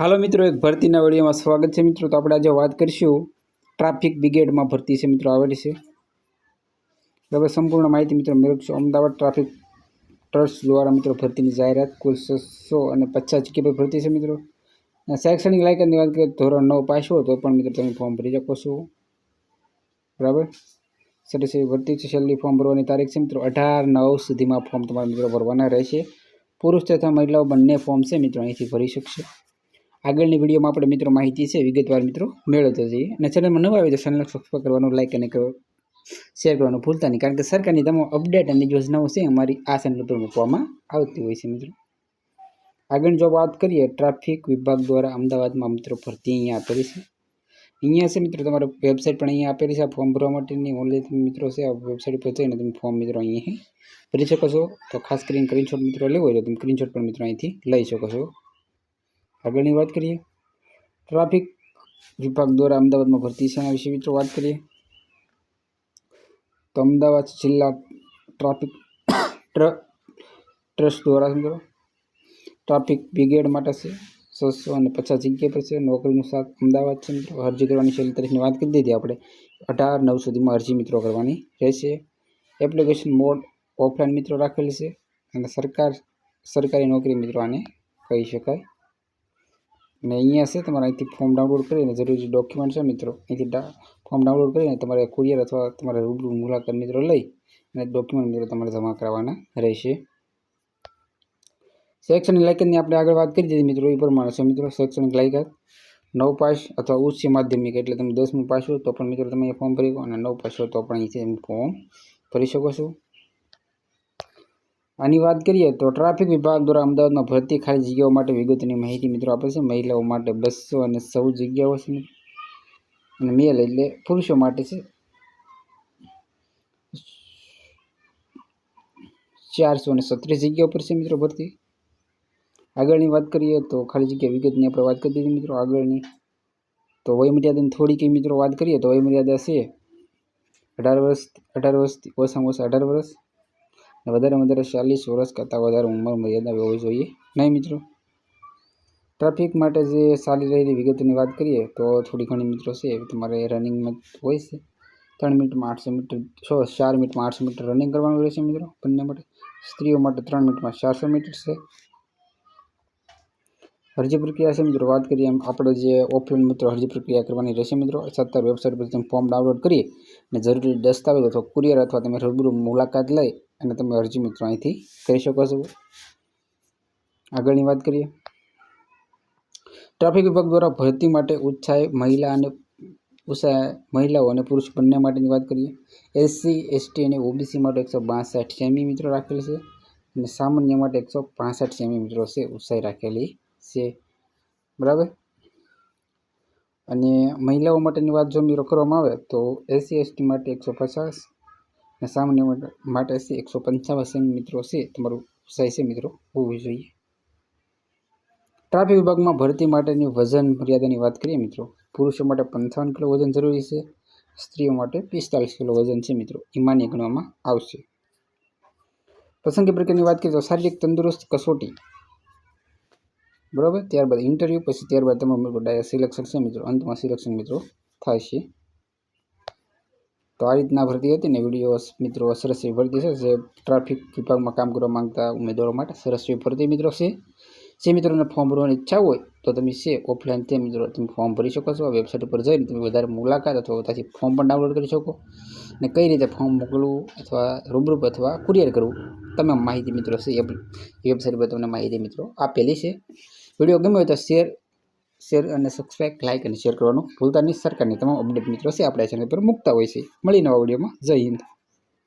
હાલો મિત્રો, એક ભરતીના વિડીયોમાં સ્વાગત છે મિત્રો. તો આપણે આજે વાત કરીશું ટ્રાફિક બ્રિગેડમાં ભરતી છે મિત્રો, આવેલી છે. હવે સંપૂર્ણ માહિતી મિત્રો મેળવશો અમદાવાદ ટ્રાફિક ટ્રસ્ટ દ્વારા મિત્રો ભરતીની જાહેરાત કુલ છસો અને પચાસ જગ્યા પર ભરતી છે મિત્રો. શૈક્ષણિક લાયકાતની વાત કરીએ ધોરણ નવ પાસ હોય તો પણ મિત્રો તમે ફોર્મ ભરી શકો છો. બરાબર? સરસ એવી ભરતી છે. છેલ્લી ફોર્મ ભરવાની તારીખ છે મિત્રો, અઢાર નવ સુધીમાં ફોર્મ તમારા મિત્રો ભરવાના રહેશે. પુરુષ તથા મહિલાઓ બંને ફોર્મ છે મિત્રો, અહીંથી ભરી શકશે. આગળની વિડીયોમાં આપણે મિત્રો માહિતી છે, વિગતવાર મિત્રો મેળવતો જઈએ. અને ચેનલમાં નવા આવે તો ચેનલ સબસ્ક્રાઈબ કરવાનું લાઈક અને શેર કરવાનું ભૂલતા નહીં. કારણ કે સરકારની તમામ અપડેટ અને યોજનાઓ છે, અમારી આ ચેનલ પર મૂકવામાં આવતી હોય છે મિત્રો. આગળ જો વાત કરીએ ટ્રાફિક વિભાગ દ્વારા અમદાવાદમાં મિત્રો ભરતી અહીંયા આપેલી છે. અહીંયા છે મિત્રો, તમારે વેબસાઇટ પણ અહીંયા આપેલી છે. આ ફોર્મ ભરવા માટેની ઓનલાઈન મિત્રો છે, આ વેબસાઇટ પર જઈને તમે ફોર્મ મિત્રો અહીંયા ભરી શકો છો. તો ખાસ કરીને સ્ક્રીનશોટ મિત્રો લેવો હોય તો તમે સ્ક્રીનશોટ પણ મિત્રો અહીંથી લઈ શકો છો. આગળની વાત કરીએ. ટ્રાફિક વિભાગ દ્વારા અમદાવાદમાં ભરતી સેના વિશે મિત્રો વાત કરીએ. તો અમદાવાદ જિલ્લા ટ્રાફિક ટ્ર, ટ્રસ્ટ દ્વારા મિત્રો ટ્રાફિક બ્રિગેડ માટે છે છસો અને પચાસ જગ્યા પર છે. નોકરીનું સાથ અમદાવાદ છે મિત્રો. અરજી કરવાની છેલ્લી તારીખની વાત કરી દીધી. આપણે અઢાર નવ સુધીમાં અરજી મિત્રો કરવાની રહેશે. એપ્લિકેશન મોડ ઓફલાઈન મિત્રો રાખેલી છે અને સરકાર, સરકારી નોકરી મિત્રો આને કહી શકાય. અને અહીંયા છે, તમારે અહીંથી ફોર્મ ડાઉનલોડ કરીને જરૂરી ડોક્યુમેન્ટ છે મિત્રો. અહીંથી ફોર્મ ડાઉનલોડ કરીને તમારે કુરિયર અથવા તમારે રૂબરૂ મુલાકાત મિત્રો લઈ અને ડોક્યુમેન્ટ મિત્રો તમારે જમા કરાવવાના રહેશે. શૈક્ષણિક લાયકાતની આપણે આગળ વાત કરી દીધી મિત્રો, એ પ્રમાણે છે મિત્રો, શૈક્ષણિક લાયકાત. નવ પાસ અથવા ઉચ્ચ માધ્યમિક એટલે તમે દસમું પાસ હો તો પણ મિત્રો તમે ફોર્મ ભરી અને નવ પાસ હો તો પણ અહીંથી ફોર્મ ભરી શકો છો. આની વાત કરીએ તો ટ્રાફિક વિભાગ દ્વારા અમદાવાદમાં ભરતી ખાલી જગ્યાઓ માટે વિગતની માહિતી મિત્રો આપે છે. મહિલાઓ માટે બસો અને સૌ જગ્યાઓ છે અને મેલ એટલે પુરુષો માટે છે. ચારસો અને સત્રીસ જગ્યાઓ પર છે મિત્રો ભરતી. આગળની વાત કરીએ તો ખાલી જગ્યા વિગતની આપણે વાત કરી દીધી મિત્રો. આગળની તો વયમર્યાદાની થોડીક મિત્રો વાત કરીએ તો વયમર્યાદા છે અઢાર વર્ષ, અઢાર વર્ષથી ઓછામાં ઓછા અઢાર વર્ષ. વધારે વધારે ચાલીસ વર્ષ કરતાં વધારે ઉંમર મર્યાદા હોવી જોઈએ. નહીં મિત્રો? ટ્રાફિક માટે જે ચાલી રહેલી વિગતોની વાત કરીએ, તો થોડી ઘણી મિત્રો છે તમારે રનિંગમાં હોય છે. ત્રણ મિનિટમાં આઠસો મીટર, છ, ચાર મિનિટમાં આઠસો મીટર રનિંગ કરવાનું રહેશે મિત્રો બંને માટે. સ્ત્રીઓ માટે ત્રણ મિનિટમાં ચારસો મીટર છે. અરજી પ્રક્રિયા છે મિત્રો, વાત કરીએ એમ આપણે જે ઓફલાઈન મિત્રો અરજી પ્રક્રિયા કરવાની રહેશે મિત્રો સત્તર વેબસાઇટ પર તમે ફોર્મ ડાઉનલોડ કરી અને જરૂરી દસ્તાવેજ અથવા કુરિયર અથવા તમે રૂબરૂ મુલાકાત લઈ અને તમે અરજી મિત્રો અહીંથી કરી શકો છો. આગળની વાત કરીએ. ટ્રાફિક વિભાગ દ્વારા ભરતી માટે ઉત્સાહે મહિલા અને ઉત્સાહે મહિલાઓ અને પુરુષ બંને માટેની વાત કરીએ. એસસી, એસટી અને ઓબીસી માટે એકસો બાસઠ સેમી મિત્રો રાખેલી છે અને સામાન્ય માટે એકસો પાસઠ સેમી મિત્રો છે ઉત્સાહી રાખેલી છે. બરાબર? અને મહિલાઓ માટેની વાત જો મિત્રો કરવામાં આવે તો એસસી, એસટી માટે એકસો પચાસ અને સામાન્ય માટે છે એકસો પંચાવન સેમી મિત્રો છે, તમારું સહી છે મિત્રો, હોવું જોઈએ. ટ્રાફિક વિભાગમાં ભરતી માટેની વજન મર્યાદાની વાત કરીએ મિત્રો, પુરુષો માટે પંચાવન કિલો વજન જરૂરી છે, સ્ત્રીઓ માટે પિસ્તાલીસ કિલો વજન છે મિત્રો એ ગણવામાં આવશે. પસંદગી પ્રક્રિયાની વાત કરીએ તો શારીરિક તંદુરસ્ત કસોટી. બરાબર? ત્યારબાદ ઇન્ટરવ્યૂ પછી ત્યારબાદ તમારું મિત્રો ડાયરેક્ટ સિલેક્શન છે મિત્રો, અંતમાં સિલેક્શન મિત્રો થાય છે. તો આ રીતના ભરતી હતી ને વીડિયો મિત્રો સરસ ભરતી છે જે ટ્રાફિક વિભાગમાં કામ કરવા માંગતા ઉમેદવારો માટે સરસ ભરતી મિત્રો છે. જે મિત્રોને ફોર્મ ભરવાની ઈચ્છા હોય તો તમે છે ઓફલાઈન તે મિત્રો તમે ફોર્મ ભરી શકો છો. વેબસાઇટ ઉપર જઈને તમે વધારે મુલાકાત અથવા ત્યાંથી ફોર્મ પણ ડાઉનલોડ કરી શકો અને કઈ રીતે ફોર્મ મોકલવું અથવા રૂબરૂ અથવા કુરિયર કરવું તમામ માહિતી મિત્રો છે વેબસાઇટ પર તમને માહિતી મિત્રો આપેલી છે. વીડિયો ગમ્યો હોય તો શેર શેર અને સબસ્ક્રાઈબ લાઇક અને શેર કરવાનું ભૂલતા નહીં. સરકારની તમામ અપડેટ મિત્રો છે, આપણા ચેનલ પર મૂકતા હોય છે. મળી નવા વિડીયોમાં જય હિન્દ.